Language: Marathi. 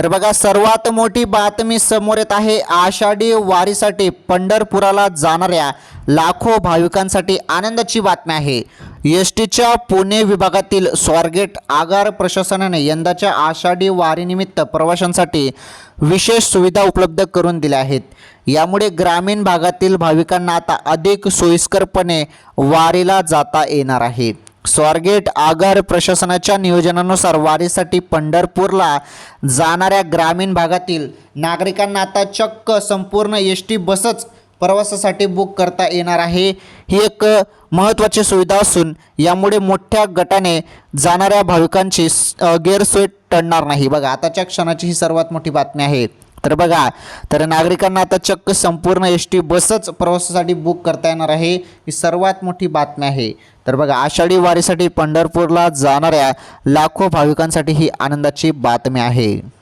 तर बघा सर्वात मोठी बातमी समोर येत आहे. आषाढी वारीसाठी पंढरपुराला जाणाऱ्या लाखो भाविकांसाठी आनंदाची बातमी आहे. एस टीच्या पुणे विभागातील स्वारगेट आगार प्रशासनाने यंदाच्या आषाढी वारीनिमित्त प्रवाशांसाठी विशेष सुविधा उपलब्ध करून दिल्या आहेत. यामुळे ग्रामीण भागातील भाविकांना आता अधिक सोयीस्करपणे वारीला जाता येणार आहे. स्वारगेट आगार प्रशासनाच्या नियोजनानुसार वारीसाठी पंढरपूरला जाणाऱ्या ग्रामीण भागातील नागरिकांना आता चक्क संपूर्ण एस टी बसच प्रवासासाठी बुक करता येणार आहे. ही एक महत्त्वाची सुविधा असून यामुळे मोठ्या गटाने जाणाऱ्या भाविकांची गैरसोय टळणार नाही. बघा आताच्या क्षणाची ही सर्वात मोठी बातमी आहे. तर बघा तर नागरिकांना आता चक्क संपूर्ण एस टी बसच प्रवासासाठी बुक करता येणार आहे. ही सर्वात मोठी बातमी आहे. तर बघा आषाढी वारीसाठी पंढरपूरला जाणाऱ्या लाखो भाविकांसाठी ही आनंदाची बातमी आहे.